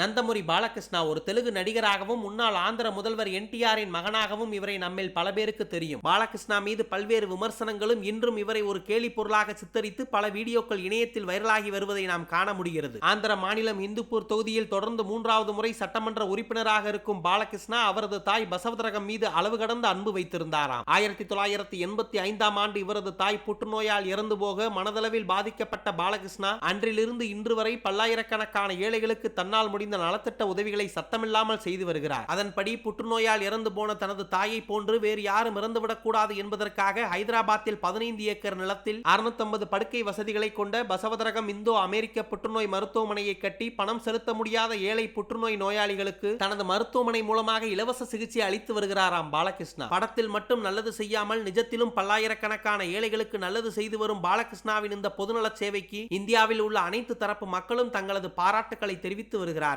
நந்தமுரி பாலகிருஷ்ணா ஒரு தெலுங்கு நடிகராகவும் முன்னாள் ஆந்திர முதல்வர் என்டிஆரின் மகனாகவும் இவரை நம்மில் பல பேருக்கு தெரியும். பாலகிருஷ்ணா மீது பல்வேறு விமர்சனங்களும் இன்றும் இவரை ஒரு கேலி பொருளாக சித்தரித்து பல வீடியோக்கள் இணையத்தில் வைரலாகி வருவதை நாம் காண முடிகிறது. ஆந்திர மாநிலம் இந்துப்பூர் தொகுதியில் தொடர்ந்து மூன்றாவது முறை சட்டமன்ற உறுப்பினராக இருக்கும் பாலகிருஷ்ணா அவரது தாய் பசவதரகம் மீது அளவு கடந்த அன்பு வைத்திருந்தாராம். ஆயிரத்தி தொள்ளாயிரத்தி எண்பத்தி ஐந்தாம் ஆண்டு இவரது தாய் புற்றுநோயால் இறந்து போக மனதளவில் பாதிக்கப்பட்ட பாலகிருஷ்ணா அன்றிலிருந்து இன்று வரை பல்லாயிரக்கணக்கான ஏழைகளுக்கு தன்னால் முடிந்த நலத்திட்ட உதவிகளை சத்தமில்லாமல் செய்து வருகிறார். அதன்படி புற்றுநோயால் இறந்து போன தனது தாயை போன்று வேறு யாரும் இறந்துவிடக் கூடாது என்பதற்காக ஹைதராபாத்தில் பதினைந்து ஏக்கர் நிலத்தில் 650 படுக்கை வசதிகளை கொண்ட பசவதரகம் இந்தோ அமெரிக்க புற்றுநோய் மருத்துவமனையை கட்டி பணம் செலுத்த முடியாத ஏழை புற்றுநோய் நோயாளிகளுக்கு தனது மருத்துவமனை மூலமாக இலவச சிகிச்சை அளித்து வருகிறாராம் பாலகிருஷ்ணா. படத்தில் மட்டும் நல்லது செய்யாமல் நிஜத்திலும் பல்லாயிரக்கணக்கான ஏழைகளுக்கு நல்லது செய்து வரும் பாலகிருஷ்ணாவின் இந்த பொதுநல சேவைக்கு இந்தியாவில் உள்ள அனைத்து தரப்பு மக்களும் தங்களது பாராட்டுக்களை தெரிவித்து வருகிறார்